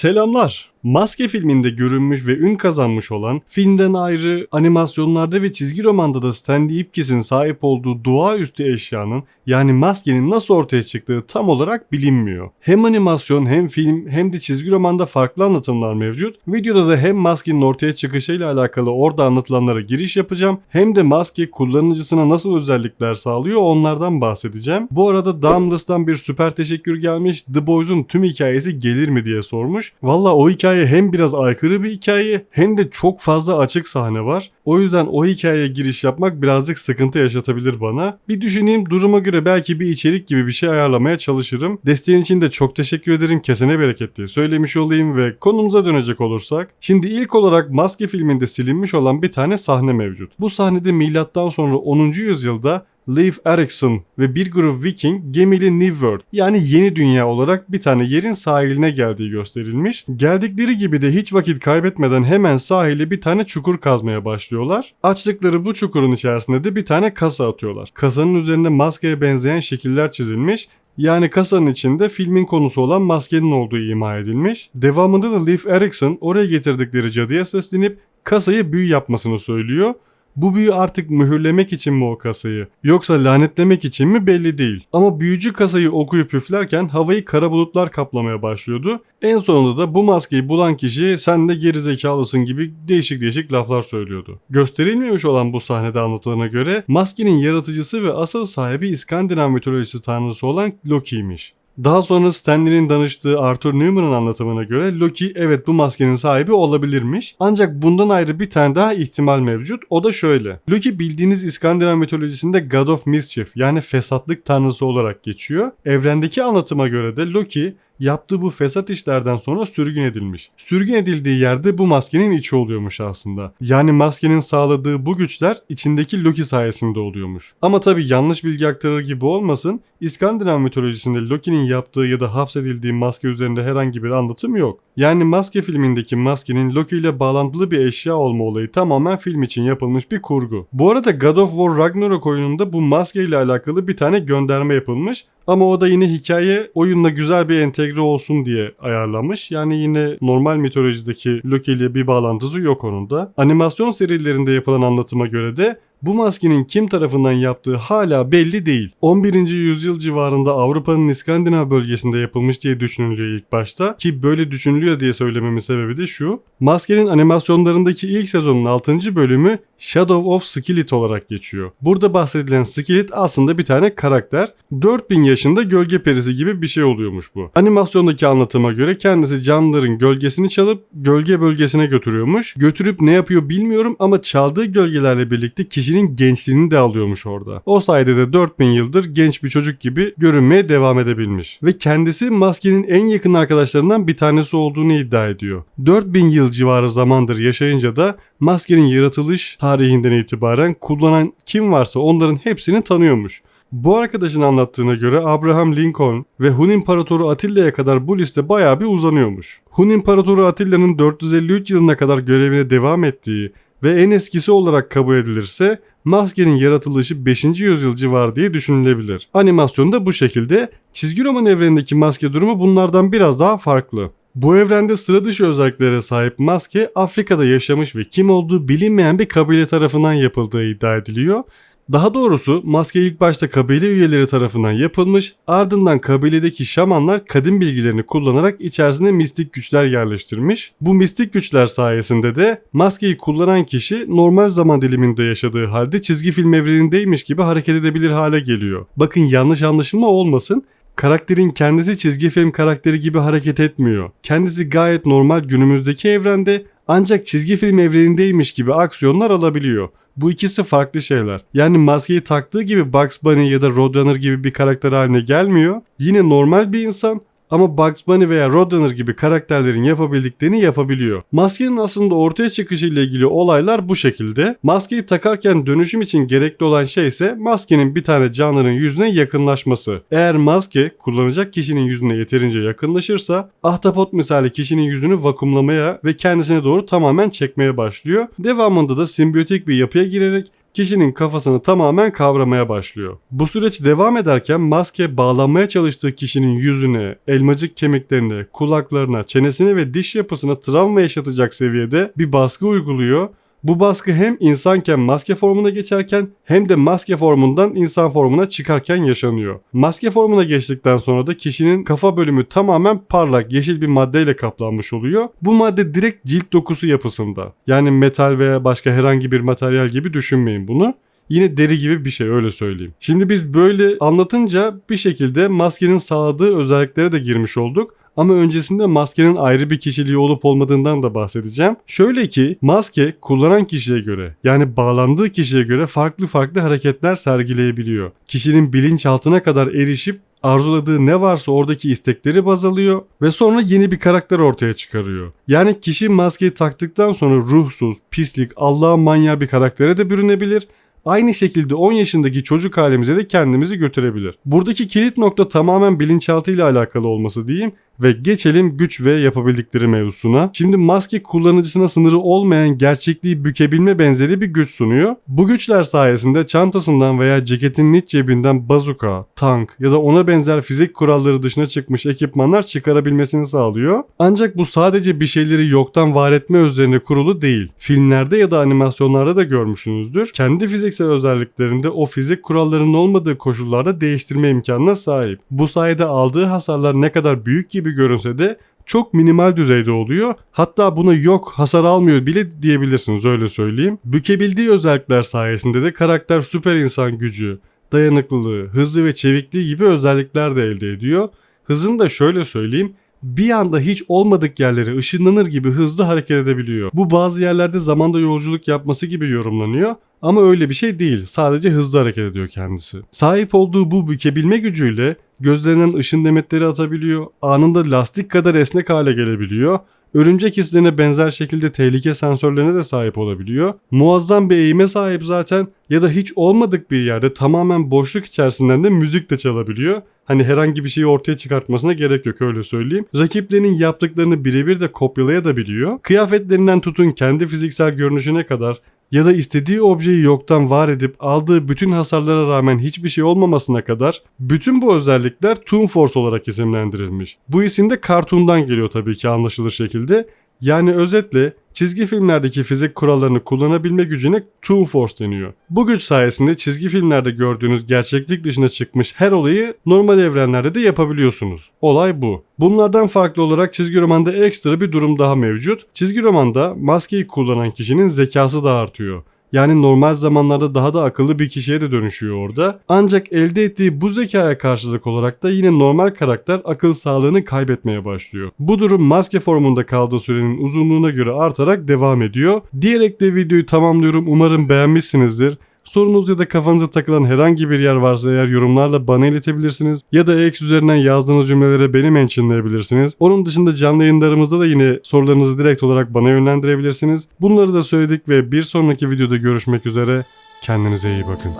Selamlar. Maske filminde görünmüş ve ün kazanmış olan, filmden ayrı animasyonlarda ve çizgi romanda da Stanley Ipkiss'in sahip olduğu doğaüstü eşyanın yani maskenin nasıl ortaya çıktığı tam olarak bilinmiyor. Hem animasyon hem film hem de çizgi romanda farklı anlatımlar mevcut. Videoda da hem maskenin ortaya çıkışıyla alakalı orada anlatılanlara giriş yapacağım hem de maske kullanıcısına nasıl özellikler sağlıyor onlardan bahsedeceğim. Bu arada Damless'tan bir süper teşekkür gelmiş. The Boys'un tüm hikayesi gelir mi diye sormuş. Valla o hikaye hem biraz aykırı bir hikaye hem de çok fazla açık sahne var. O yüzden o hikayeye giriş yapmak birazcık sıkıntı yaşatabilir bana. Bir düşüneyim duruma göre belki bir içerik gibi bir şey ayarlamaya çalışırım. Desteğin için de çok teşekkür ederim. Kesene bereket diye söylemiş olayım ve konumuza dönecek olursak. Şimdi ilk olarak Maske filminde silinmiş olan bir tane sahne mevcut. Bu sahnede milattan sonra 10. yüzyılda Leif Erikson ve bir grup Viking gemili New World yani yeni dünya olarak bir tane yerin sahiline geldiği gösterilmiş. Geldikleri gibi de hiç vakit kaybetmeden hemen sahile bir tane çukur kazmaya başlıyorlar. Açtıkları bu çukurun içerisinde de bir tane kasa atıyorlar. Kasanın üzerinde maskeye benzeyen şekiller çizilmiş yani kasanın içinde filmin konusu olan maskenin olduğu ima edilmiş. Devamında da Leif Erikson oraya getirdikleri cadıya seslenip kasayı büyü yapmasını söylüyor. Bu büyü artık mühürlemek için mi o kasayı yoksa lanetlemek için mi belli değil. Ama büyücü kasayı okuyup üflerken havayı kara bulutlar kaplamaya başlıyordu. En sonunda da bu maskeyi bulan kişi sen de gerizekalısın gibi değişik değişik laflar söylüyordu. Gösterilmemiş olan bu sahnede anlatılana göre maskenin yaratıcısı ve asıl sahibi İskandinav mitolojisi tanrısı olan Loki'ymiş. Daha sonra Stanley'nin danıştığı Arthur Newman'ın anlatımına göre Loki evet bu maskenin sahibi olabilirmiş. Ancak bundan ayrı bir tane daha ihtimal mevcut. O da şöyle. Loki bildiğiniz İskandinav mitolojisinde God of Mischief yani fesatlık tanrısı olarak geçiyor. Evrendeki anlatıma göre de Loki yaptığı bu fesat işlerden sonra sürgün edilmiş. Sürgün edildiği yerde bu maskenin içi oluyormuş aslında. Yani maskenin sağladığı bu güçler içindeki Loki sayesinde oluyormuş. Ama tabi yanlış bilgi aktarır gibi olmasın. İskandinav mitolojisinde Loki'nin yaptığı ya da hapsedildiği maske üzerinde herhangi bir anlatım yok. Yani Maske filmindeki maskenin Loki ile bağlantılı bir eşya olma olayı tamamen film için yapılmış bir kurgu. Bu arada God of War Ragnarok oyununda bu maske ile alakalı bir tane gönderme yapılmış. Ama o da yine hikaye oyunla güzel bir entegre olsun diye ayarlanmış. Yani yine normal mitolojideki Loki bir bağlantısı yok onun da. Animasyon serilerinde yapılan anlatıma göre de bu maskenin kim tarafından yaptığı hala belli değil. 11. yüzyıl civarında Avrupa'nın İskandinav bölgesinde yapılmış diye düşünülüyor ilk başta ki böyle düşünülüyor diye söylememin sebebi de şu. Maskenin animasyonlarındaki ilk sezonun 6. bölümü Shadow of Skillet olarak geçiyor. Burada bahsedilen Skillet aslında bir tane karakter. 4000 yaşında gölge perisi gibi bir şey oluyormuş bu. Animasyondaki anlatıma göre kendisi canlıların gölgesini çalıp gölge bölgesine götürüyormuş. Götürüp ne yapıyor bilmiyorum ama çaldığı gölgelerle birlikte kişinin gençliğini de alıyormuş orada. O sayede de 4000 yıldır genç bir çocuk gibi görünmeye devam edebilmiş. Ve kendisi maskenin en yakın arkadaşlarından bir tanesi olduğunu iddia ediyor. 4000 yıl civarı zamandır yaşayınca da maskenin yaratılış tarihinden itibaren kullanan kim varsa onların hepsini tanıyormuş. Bu arkadaşın anlattığına göre Abraham Lincoln ve Hun İmparatoru Atilla'ya kadar bu liste bayağı bir uzanıyormuş. Hun İmparatoru Atilla'nın 453 yılına kadar görevine devam ettiği ve en eskisi olarak kabul edilirse maskenin yaratılışı 5. yüzyıl civarı diye düşünülebilir. Animasyonda bu şekilde, çizgi roman evrenindeki maske durumu bunlardan biraz daha farklı. Bu evrende sıra dışı özelliklere sahip maske Afrika'da yaşamış ve kim olduğu bilinmeyen bir kabile tarafından yapıldığı iddia ediliyor. Daha doğrusu maske ilk başta kabile üyeleri tarafından yapılmış, ardından kabiledeki şamanlar kadim bilgilerini kullanarak içerisine mistik güçler yerleştirmiş. Bu mistik güçler sayesinde de maskeyi kullanan kişi normal zaman diliminde yaşadığı halde çizgi film evrenindeymiş gibi hareket edebilir hale geliyor. Bakın yanlış anlaşılma olmasın. Karakterin kendisi çizgi film karakteri gibi hareket etmiyor. Kendisi gayet normal günümüzdeki evrende ancak çizgi film evrenindeymiş gibi aksiyonlar alabiliyor. Bu ikisi farklı şeyler. Yani maskeyi taktığı gibi Bugs Bunny ya da Roadrunner gibi bir karakter haline gelmiyor. Yine normal bir insan ama Bugs Bunny veya Roadrunner gibi karakterlerin yapabildiklerini yapabiliyor. Maskenin aslında ortaya çıkışı ile ilgili olaylar bu şekilde. Maskeyi takarken dönüşüm için gerekli olan şey ise maskenin bir tane canlının yüzüne yakınlaşması. Eğer maske kullanacak kişinin yüzüne yeterince yakınlaşırsa ahtapot misali kişinin yüzünü vakumlamaya ve kendisine doğru tamamen çekmeye başlıyor. Devamında da simbiyotik bir yapıya girerek kişinin kafasını tamamen kavramaya başlıyor. Bu süreç devam ederken maske bağlanmaya çalıştığı kişinin yüzüne, elmacık kemiklerine, kulaklarına, çenesine ve diş yapısına travma yaşatacak seviyede bir baskı uyguluyor bu baskı hem insanken maske formuna geçerken hem de maske formundan insan formuna çıkarken yaşanıyor. Maske formuna geçtikten sonra da kişinin kafa bölümü tamamen parlak yeşil bir maddeyle kaplanmış oluyor. Bu madde direkt cilt dokusu yapısında. Yani metal veya başka herhangi bir materyal gibi düşünmeyin bunu. Yine deri gibi bir şey öyle söyleyeyim. Şimdi biz böyle anlatınca bir şekilde maskenin sağladığı özelliklere de girmiş olduk. Ama öncesinde maskenin ayrı bir kişiliği olup olmadığından da bahsedeceğim. Şöyle ki maske kullanan kişiye göre yani bağlandığı kişiye göre farklı farklı hareketler sergileyebiliyor. Kişinin bilinçaltına kadar erişip arzuladığı ne varsa oradaki istekleri baz alıyor ve sonra yeni bir karakter ortaya çıkarıyor. Yani kişi maskeyi taktıktan sonra ruhsuz, pislik, Allah'a manyağı bir karaktere de bürünebilir Aynı şekilde 10 yaşındaki çocuk halimize de kendimizi götürebilir. Buradaki kilit nokta tamamen bilinçaltı ile alakalı olması diyeyim ve geçelim güç ve yapabildikleri mevzusuna. Şimdi maske kullanıcısına sınırı olmayan gerçekliği bükebilme benzeri bir güç sunuyor. Bu güçler sayesinde çantasından veya ceketinin iç cebinden bazuka, tank ya da ona benzer fizik kuralları dışına çıkmış ekipmanlar çıkarabilmesini sağlıyor. Ancak bu sadece bir şeyleri yoktan var etme üzerine kurulu değil. Filmlerde ya da animasyonlarda da görmüşsünüzdür. Kendi fiziksel özelliklerinde o fizik kurallarının olmadığı koşullarda değiştirme imkanına sahip. Bu sayede aldığı hasarlar ne kadar büyük gibi gibi görünse de çok minimal düzeyde oluyor. Hatta buna yok hasar almıyor bile diyebilirsiniz öyle söyleyeyim. Bükebildiği özellikler sayesinde de karakter süper insan gücü, dayanıklılığı, hızlı ve çevikliği gibi özellikler de elde ediyor. Hızını da şöyle söyleyeyim bir anda hiç olmadık yerlere ışınlanır gibi hızlı hareket edebiliyor. Bu bazı yerlerde zamanda yolculuk yapması gibi yorumlanıyor ama öyle bir şey değil. Sadece hızlı hareket ediyor kendisi. Sahip olduğu bu bükebilme gücüyle gözlerinden ışın demetleri atabiliyor. Anında lastik kadar esnek hale gelebiliyor. Örümcek izlerine benzer şekilde tehlike sensörlerine de sahip olabiliyor. Muazzam bir eğime sahip zaten ya da hiç olmadık bir yerde tamamen boşluk içerisinden de müzik de çalabiliyor. Hani herhangi bir şeyi ortaya çıkartmasına gerek yok öyle söyleyeyim. Rakiplerinin yaptıklarını birebir de kopyalayabiliyor. Kıyafetlerinden tutun kendi fiziksel görünüşüne kadar ya da istediği objeyi yoktan var edip aldığı bütün hasarlara rağmen hiçbir şey olmamasına kadar bütün bu özellikler Toon Force olarak isimlendirilmiş. Bu isim de kartundan geliyor tabii ki anlaşılır şekilde yani özetle çizgi filmlerdeki fizik kurallarını kullanabilme gücüne Toon Force deniyor. Bu güç sayesinde çizgi filmlerde gördüğünüz gerçeklik dışına çıkmış her olayı normal evrenlerde de yapabiliyorsunuz. Olay bu. Bunlardan farklı olarak çizgi romanda ekstra bir durum daha mevcut. Çizgi romanda maskeyi kullanan kişinin zekası da artıyor. Yani normal zamanlarda daha da akıllı bir kişiye de dönüşüyor orada. Ancak elde ettiği bu zekaya karşılık olarak da yine normal karakter akıl sağlığını kaybetmeye başlıyor. Bu durum maske formunda kaldığı sürenin uzunluğuna göre artarak devam ediyor. Diyerek de videoyu tamamlıyorum. Umarım beğenmişsinizdir. Sorunuz ya da kafanıza takılan herhangi bir yer varsa eğer yorumlarla bana iletebilirsiniz. Ya da X üzerinden yazdığınız cümlelere beni mentionlayabilirsiniz. Onun dışında canlı yayınlarımızda da yine sorularınızı direkt olarak bana yönlendirebilirsiniz. Bunları da söyledik ve bir sonraki videoda görüşmek üzere. Kendinize iyi bakın.